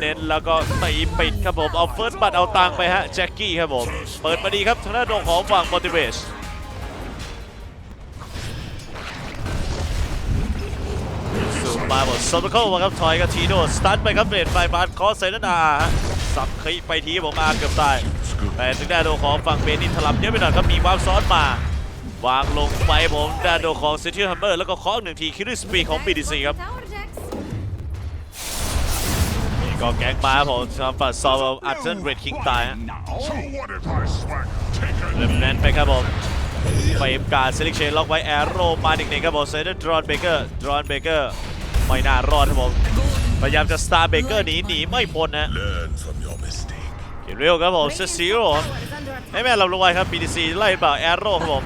เน้นๆแล้วก็ตีปิดครับผมเอาเฟิร์สบัตเอาตังไปฮะแจ็คกี้ครับผมเปิดมาดีครับทางด้านดงของฝั่งมอติเวชสูงมาหมดซัมเคิลมาครับถอยกับทีโดสตันไปครับเบรดไฟบาร์คอสเซนนาฮะสับขีไปทีผมอาเกือบตายแต่ทางได้านดของฝั่งเบนินถลับเยอะไปหน่อยครับมีวามซ้อนมาวางลงไปผมด้านโดของเซิตี้ฮัมเบอร์แล้วก็เคาะหนึ่งทีคิริสปีของ BDC ครับ ก็แก๊งมาครับผมทางฝั่งซอลอัตเทนเรดคิงตายฮะเริ่มแน่นไปครับผมเฟรมการเซลิกเชนล็อกไว้แอโร่มาหนึ่งหนึ่งครับผมเซนต์ดรอนเบเกอร์ดรอนเบเกอร์ไม่น่ารอดครับผมพยายามจะสตาร์เบเกอร์หนีหนีไม่พ้นนะเกมเร็วครับผมเซซิโร่ให้แม่หลับลงไว้ครับ BDC ไล่เปล่าแอโร่ครับผม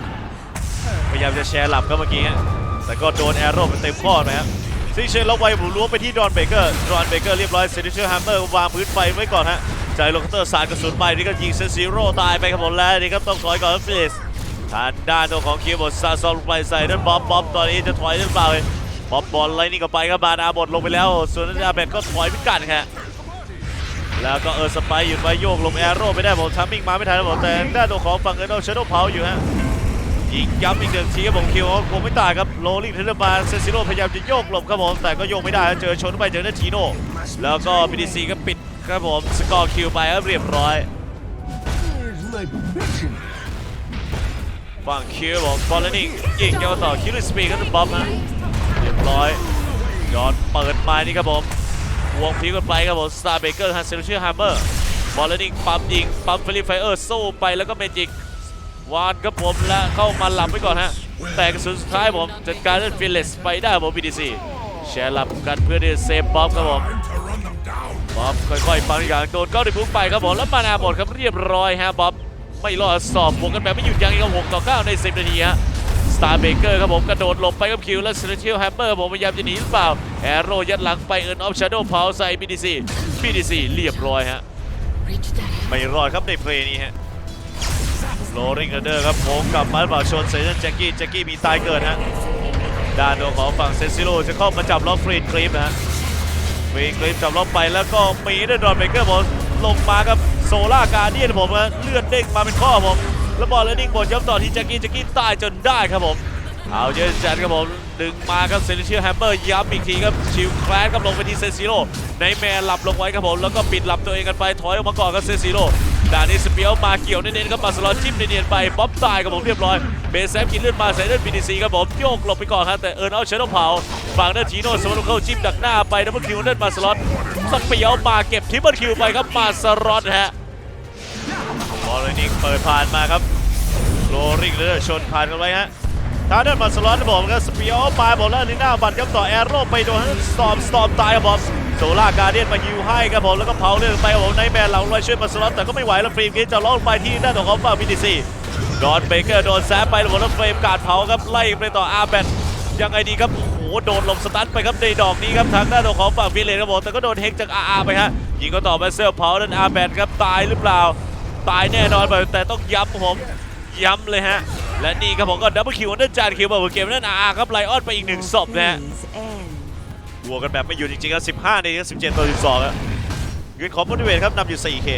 พยายามจะแชร์หลับครับเมื่อกี้แต่ก็โดนแอโร่เป็นเต็มข้อไปครับ ซิเชนล็อกไว้ผมล้วงไปที่ดรอนเบเกอร์ดรอนเบเกอร์เรียบร้อยเซนิเชอร์แฮมเมอร์วางพื้นไฟไว้ก่อนฮะใจโลคเตอร์สาดกระสุนไปนี่ก็ยิงเซนซิโร่ตายไปครับผมแล้วนี่ครับต้องถอยก่อนฟิลิสทางด้านตัวของคิวบอลซาซอลไปใส่ด้านบ๊อบบ๊อบตอนนี้จะถอยหรือเปล่าบ๊อบบอลอะไรนี่ก็ไปครับบานาบดลงไปแล้ว ส่วนนั้อาเบตก็ถอยพิกัดครับแล้วก็เออสไปหยุดไว้โยกลงแอโร่ไม่ได้ผมทัมมิ่งมาไม่ทันบผมแต่ด้านตัวของฝั่งเอโดชโดเผาอยู่ฮะ ยิงย้ำอีกหนึ่งทีครับผมคิวเขาคงไม่ตายครับโรลลิ่งเทเลบาเซซิโร่พยายามจะโยกหลบครับผมแต่ก็โยกไม่ได้เจอชนไปเจอหน้าทีโน่แล้วก็พีดีซีก็ปิดครับผมสกอร์คิวไปเรียบร้อยฝั่งคิวบอกบอลเลนนิ่งยิงยาต่อคิวลิสปีก็จะบ๊อบนะเรียบร้อยย้อนเปิดมานี่ครับผมวงพีกันไปครับผมสตาร์เบเกอร์ฮันเซลเชียร์แฮมเมอร์บอลเลนนิ่งปั๊มยิงปั๊มเฟลิไฟเออร์สู้ไปแล้วก็เมจิก วานครับผมและเข้ามาหลับไว้ก่อนฮะ แต่กระสุนสุดท้ายผมจัดการเล่นฟิลเลสไปได้ครับผมบีดีซีแชร์หลับกันเพื่อที่จะเซฟบ๊อบครับผม Time to run them down. บ๊อบค่อยๆปังอย่างโดนเก้าดิพุ่งไปครับผมแล้วมานาหมดครับเรียบร้อยฮะบ๊อบไม่รอดสอบบวกกันแบบไม่หยุดยั้งอีกครับ6ต่อ 9 ใน 10 นาทีฮะสตาร์เบเกอร์ครับผมกระโดดหลบไปกับคิวและเซนเชียลแฮมเมอร์ผมพยายามจะหนีหรือเปล่าแอโร่ยัดหลังไปเอิร์นออฟชาโดว์เผาใส่บีดีซีบีดีซีเรียบร้อยฮะ Reach the hand. ไม่รอดครับในเพลย์นี้ฮะ โรลิงเดอร์ครับโค้งกลับมาเปล่าชนเซนแจ็คกี้แจ็คกี้มีตายเกิดฮะด้านโดของฝั่งเซซิโร่จะเข้ามาจับล็อกฟรีนคลิปนะฮะมีคลิปจับล็อกไปแล้วก็มีด้วยดอนเบเกอร์ผมลลงมาครับโซล่าการเดียนผมนะเลือดเด้งมาเป็นข้อผมแล้วบอลเลนนิ่งบอลย้ำต่อที่แจ็คกี้แจ็คกี้ตายจนได้ครับผมเอาเยอะจัดครับผมดึงมาครับเซนเชียร์แฮมเมอร์ย้ำอีกทีครับชิลแคลสครับลงไปที่เซซิโร่ในแมนหลับลงไว้ครับผมแล้วก็ปิดหลับตัวเองกันไปถอยออกมาก่อนครับเซซิโร่ ด่านนี้สเปียวมาเกี่ยวเน้นๆครับมาสลอตจิ้มเนียนๆไปบ๊อบตายกับผมเรียบร้อยเบสแซฟกินเลือดมาใส่เลือดบีดีซีครับผมโยกหลบไปก่อนครับแต่เอิร์นเอาเชนเผาฝั่งเดอร์ทีโน่สมรรค์เข้าจิ้มดักหน้าไปดับเบิลคิวเล่นมาสลอตสเปียวมาเก็บทิปเปิลคิวไปครับมาสลอตฮะบอลเลยนิงเปิดผ่านมาครับโรริงเลือดชนผ่านกันไว้ฮะ ทางด้านมาสลอตนะผมก็สเปียวมาบอกแล้วลิน่าบัตรครับต่อแอโร่ไปโดนสตอมสตอมตายครับผมโซล่าการเดียนมายิวให้ครับผมแล้วก็เผาเรื่องไปครับผมในแมนหลังลอยช่วยมาสลอตแต่ก็ไม่ไหวแล้วฟรีมกินจะล่องไปที่ด้านของฝั่งพีดีซีดอนเบเกอร์โดนแซฟไปแล้วผมแล้วเฟรมการเผาครับไล่ไปต่ออาแบตยังไงดีครับโอ้โหโดนลมสตันไปครับในดอกนี้ครับทางด้านของฝั่งฟิเลนครับผมแต่ก็โดนเฮกจากอาอาไปฮะยิงก็ต่อมาเซลเผาด้านอาแบตครับตายหรือเปล่า ตายแน่นอนไปแต่ต้องย้ำครับผม ย้ำเลยฮะ และนี่ครับผมก็ดับเบิลคิวนั่นจานคิวแบบเกมนั่นอาครับไลออนไปอีกหนึ่งศพนะฮะ Please end. บวกกันแบบไม่หยุดจริงๆครับ15ใน17ต่อ12ครับเงินของโมดิเวทครับนำอยู่ 4K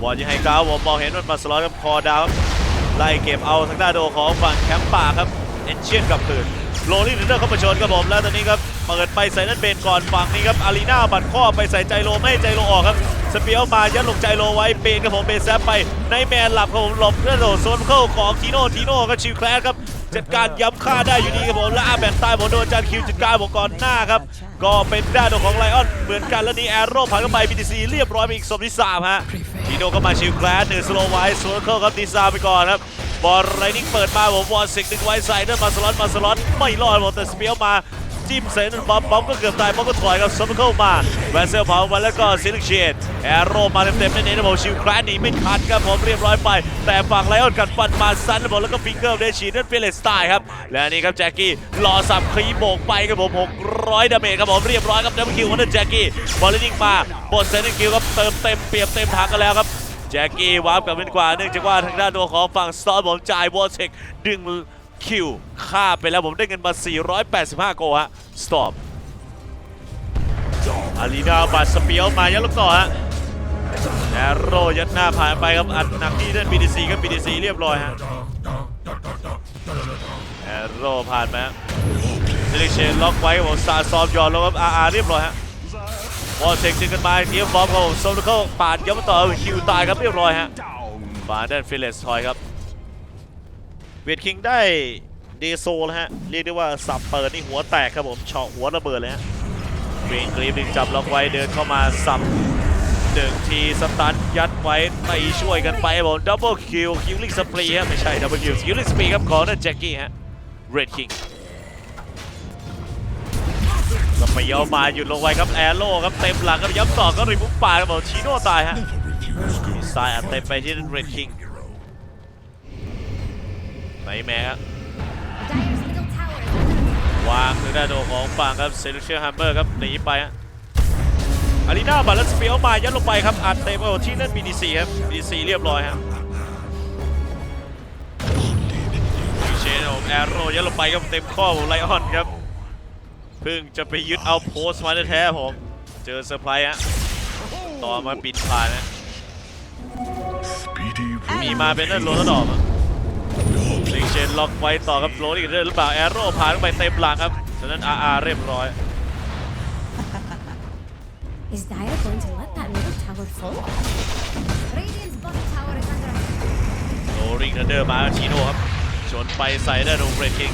บอลยังไงกาวผมมองเห็นมันมาสล็อตครับคอดาวครับไล่เก็บเอาทางด้านโดของฝั่งแคมป์ป่าครับเอนเชียนกลับคืนโรลลิ่งเดอร์เข้ามาชนครับผมแล้วตอนนี้ครับเปิดไปใส่นั่นเบนก่อนฝั่งนี้ครับอารีนาบัดข้อไปใส่ใจโลไม่ให้ใจโลออกครับ สเปียวมายัดลงใจโลไว้เบนครับผมเบนแซฟไปในแมนหลับครับผมหลบเพื่อโดดโซนเข้าของทีโน่ทีโน่ก็ชิวแคลสครับจัดการย้ำค่าได้อยู่ดีครับผมและอาแบนตายผมโดนจานคิวจัดการผมก่อนหน้าครับก็เป็นด้านของไลออนเหมือนกันแล้วนี่แอโร่ผ่านเข้าไปบีทีซีเรียบร้อยไปอีกศพที่สามฮะทีโน่ก็มาชิลแคลสหนึ่งสโลไว้สวนเข้าครับดีซาไปก่อนครับบอลไรนิ่งเปิดมาผมวอลสิกหนึ่งไว้ใส่เดินมาสล็อตมาสล็อตไม่รอดผมแต่สเปียวมา จิ้มใส่นั่นบอบบ๊อบก็เกือบตายบอบก็ถอยครับซัมเคิลมาแวนเซลเผามาแล้วก็ซิลิกเชนแอโร่มาเต็มๆเน้นๆนะผมชิลแคลสหนีไม่ทันครับผมเรียบร้อยไป แต่ฝั่งไลออนกัดฟันมาซันนะผมแล้วก็ฟิงเกอร์เดชีนั่นเฟลเลสตล์ครับและนี่ครับแจ็คกี้รอสับคลีโบกไปครับผม600ดาเมจครับผมเรียบร้อยครับดับเบิลคิวของนั่นแจ็คกี้บอลเลนนิ่งมาบทเซนต์คิวครับเติมเต็มเปียบเต็มถังกันแล้วครับแจ็คกี้วาร์ปกลับเป็นกว่าเนื่องจากว่าทางด้านตัวของฝั่งสตอร์ผมจ่ายวอลเทคดึง คิวฆ่าไปแล้วผมได้เงินมา 485 โกฮะ สต็อปอารีนาบัตสเปียวมายัดลูกต่อฮะแอโรยัดหน้าผ่านไปครับ อัดหนักที่เล่น BDC ครับ BDC เรียบร้อยฮะแอโรผ่านมาเซเลเชนล็อกไว้ครับผมซาซอมยอนแล้วครับอาร์เรียบร้อยฮะบอลเช็คจึงกันมาทีมบอมครับผมโซนเข้าปาดย้ำต่อคิวตายครับเรียบร้อยฮะฟาเดนฟิเลสทอยครับ เวทคิงได้เดโซแล้วฮะ เรียกได้ว่าสับเปิดนี่หัวแตกครับผมเฉาะหัวระเบิดเลยฮะเวงกรีฟดึงจับล็อกไว้เดินเข้ามาสับหนึ่งทีสตันยัดไว้ตีช่วยกันไปครับผมดับเบิลคิวคิวลิงสปรีฮะไม่ใช่ดับเบิลคิวคิวลิงสปรีครับของนั่นแจ็คกี้ฮะเรดคิงสเปียวมาหยุดลงไว้ครับแอโร่ครับเต็มหลังครับย้ำต่อก็รีบุกป่าครับผมชีโน่ตายฮะ Never refuse good ซ้ายอัดเต็มไปที่เรดคิง hero. ไหนแม่ครับ Dire's middle tower is under วางทางด้านโดของฝั่งครับเซลูเชียฮัมเมอร์ครับหนีไปฮะอารีนาบัตและสเปียลมายัดลงไปครับอัดเต็มไปหมดที่นั่น BDC ครับ BDC เรียบร้อยฮะมีเชนของแอโร่ยัดลงไปครับเต็มข้อของไลออนครับเพิ่งจะไปยึดเอาโพสต์มาแท้ๆผมเจอเซอร์ไพรส์ฮะต่อมาบินผ่านนะ Speedy มีมาเป็นนั่นโรนดอมอะ ลิงเชนล็อกไว้ต่อครับโรนอีกเรื่อยหรือเปล่าแอโร่ผ่านเข้าไปเต็มหลังครับฉะนั้นอาร์เรียบร้อย Is Dire going to let that middle tower fall? Radiant's bottom tower is under attack. โรริงเดอร์มาชีโน่ครับชนไปใส่ได้โดนเรดคิง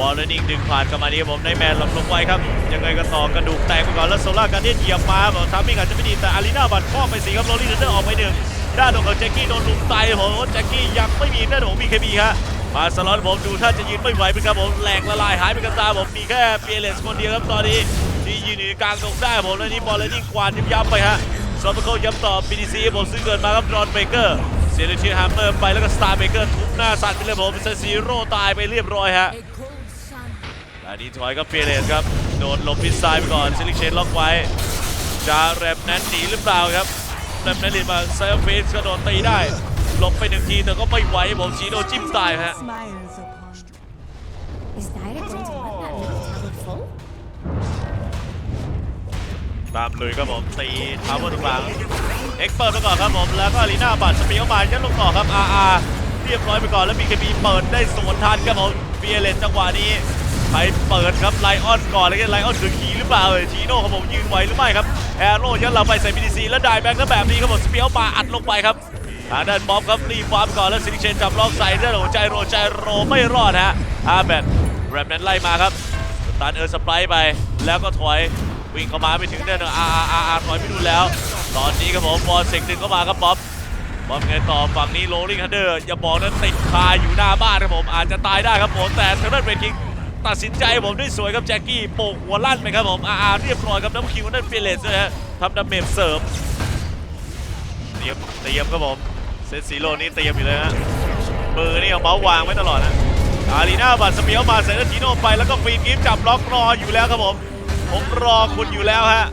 บอลเลนนิ่งดึงผ่านกลับมาดีครับผมในแมนหลับลงไว้ครับ ยังไงก็ต่อกระดูกแตกไปก่อนแล้วโซล่าการเดียนเหยียบมาบอกทามมิ่งอาจจะไม่ดีแต่อารีนาบัตข้อไปสีครับโรลิงเดอร์ออกไปหนึ่ง ด้านของแจ็คกี้โดนลุมตายผมแจ็คกี้ยังไม่มีด้านของบีเคบีฮะมาสล็อตผมดูถ้าจะยืนไม่ไหวเป็นครับผมแหลกละลายหายไปกับตาผมมีแค่เปียเลสคนเดียวครับตอนนี้ที่ยืนอยู่กลางตรงได้ผมแล้วนี่บอลเลนนิ่งกวาดย้ำๆไปฮะซอมเบอร์โคย้ำต่อ BDC ผมซึ่งเกิดมาครับรอนเบเกอร์เซเลเชียฮัมเมอร์ไปแล้วก็สตาร์เบเกอร์ทุบหน้าสั่นไปเลยผมเซซีโร่ตายไปเรียบร้อยฮะ A cold sun. อันนี้ถอยก็เฟียเลสครับโดนลบพิซซายไปก่อนเซลิเชนล็อกไว้จะแรมนั้นหนีหรือเปล่าครับ แรมนั้นหนีมาไซเฟสก็โดนตีได้หลบไปหนึ่งทีแต่ก็ไม่ไหวผมชีโดจิ้มตายฮะตามลุยครับผมตีทาวเวอร์ตรงกลางเอ็กเปิดไปก่อนครับผมแล้วก็อารีนาบัตสปีเข้ามายัดลงต่อครับอาร์เรียบร้อยไปก่อนแล้วมีเคบีเปิดได้สวนทันครับผมเบียเลนจังหวะนี้ ไปเปิดครับไลออนก่อนแล้วก็ไลออนคือขี่หรือเปล่าเอ่ยทีโน่ครับผมยืนไหวหรือไม่ครับแอโร่ยัดเราไปใส่บีดีซีแล้วได้แบงค์ก็แบบนี้ครับผมสเปียวมาอัดลงไปครับทางด้านบ๊อบครับรีฟาร์มก่อนแล้วซิลิเชนจับล็อกใส่ด้านของใจโรใจโรไม่รอดฮะอาแบตแรมนั้นไล่มาครับตันเออร์สไปร์ไป แล้วก็ถอยวิ่งเข้ามาไม่ถึงเดินอาร์อาร์อาร์ถอยไม่ดูแล้ว ตอนนี้ครับผมบอลเซกดึงเข้ามาครับบ๊อบบอบไงต่อฝั่งนี้โรลลิงฮันเดอร์อย่าบอกนั้นติดคาอยู่หน้าบ้านครับผมอาจจะตายได้ครับผมแต่เทอร์เรนเวทคิง ตัดสินใจผมได้สวยครับแจ็คกี้โป่งหัวลั่นไปครับผมอาอาเรียบร้อยครับน้ำคิวนั่นเฟเลสนะฮะทำดาเมจเสริมเตรียมเตรียมครับผมเซตซีโร่นี้เตรียมอยู่เลยฮะมือนี่เอาเมาส์วางไว้ตลอดนะอารีนาบัตสเปียวมาเซนติโนไปแล้วก็ฟรีกิฟจับล็อกรออยู่แล้วครับผมผมรอคุณอยู่แล้วฮะ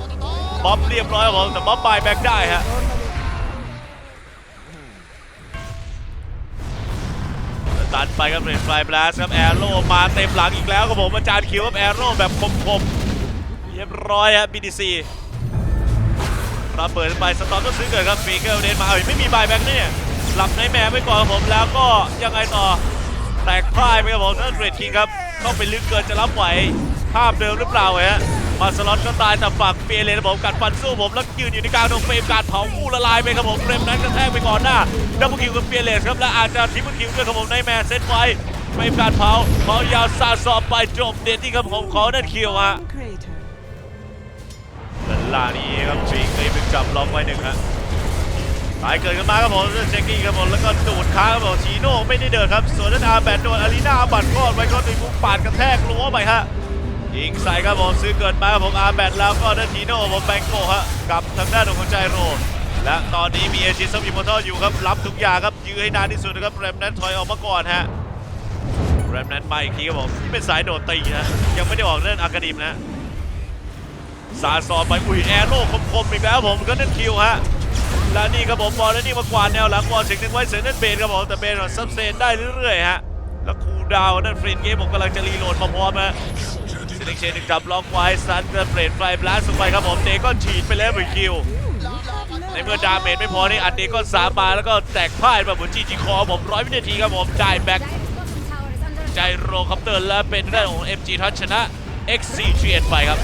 บ๊อบเรียบร้อยครับผมแต่บ๊อบบายแบ็กได้ฮะ ตัดไปครับเรนไฟบลัสครับแอโร่มาเต็มหลังอีกแล้วครับผมอาจารย์คิวครับแอโร่แบบคมๆเรียบร้อยฮะบีดีซีรับเปิดไปสตอร์ก็ซื้อเกิดครับฟีเกอร์เดนมาเอ้ยไม่มีบายแบ็กเนี่ยหลับในแม่ไปก่อนครับผมแล้วก็ยังไงต่อแตกพ่ายไปครับผมนั่นเรดคิงครับเข้าไปลึกเกินจะรับไหวภาพเดิมหรือเปล่าฮะ มาสล็อตก็ตายแต่ฝั่งเปียเลนครับผมกัดฟันสู้ผมแล้วยืนอยู่ในกลางตรงเฟรมการเผากู้ละลายไปครับผมเฟรมนั้นกระแทกไปก่อนหน้าดับเบิลคิวกับเปียเลนครับและอาจจะทิปเปิลคิวด้วยครับผมในแมนเซตไว้เฟรมการเผาเผายาวซาซอบไปจบเด็ดที่ครับผมขอนั่นคิวฮะเวลานี้ครับชิงเลยเป็นจับล็อกไว้หนึ่งฮะตายเกิดกันมาครับผมเจคกี้ครับผมแล้วก็ดูดค้างครับผมชีโน่ไม่ได้เดินครับส่วนนั้นอาแบดโดนอารีนาบัตรก็ไว้ก็ตีมุกปาดกระแทกรั้วไปฮะ ยิงใส่ครับผมซื้อเกิดมาผมอาแบดแล้วก็นัทีโน่ผมแบงโกฮะกับทางด้านของใจโรและตอนนี้มีเอชิซัมอิมมอร์ทัลอยู่ครับรับทุกอย่างครับยื้อให้นานที่สุดนะครับแรมนั้นถอยออกมาก่อนฮะแรมนั้นมาอีกทีครับผมนี่เป็นสายโดดตีนะยังไม่ได้ออกเล่นอากาดิมนะสาสอดไปอุ้ยแอโร่คมๆอีกแล้วผมก็นั่นคิวฮะและนี่ครับผมบอลแล้วนี่มากวาดแนวหลังบอลเสียงหนึ่งไว้เสียงนั่นเบนครับผมแต่เบนซับเซนได้เรื่อยๆฮะแล้วคูดาวนั่นฟรีนเกมผมกำลังจะรีโหลดพร้อมๆฮะ Jetting เล็กเชนดับล็อกไว้ซันจะเปลี่ยนไฟบลัสลงไปครับผมเดก็ฉีดไปแล้วหนึ่งคิว ในเมื่อดาเมจไม่พอนี่อัดเดก็สามมาแล้วก็แตกพ่ายมาเหมือนจีจีคอผมร้อยวินาทีครับผมจ่ายแบ็คใจโรคอปเตอร์และเป็นเรื่องของ MG ทัชชนะ XCGN ไปครับ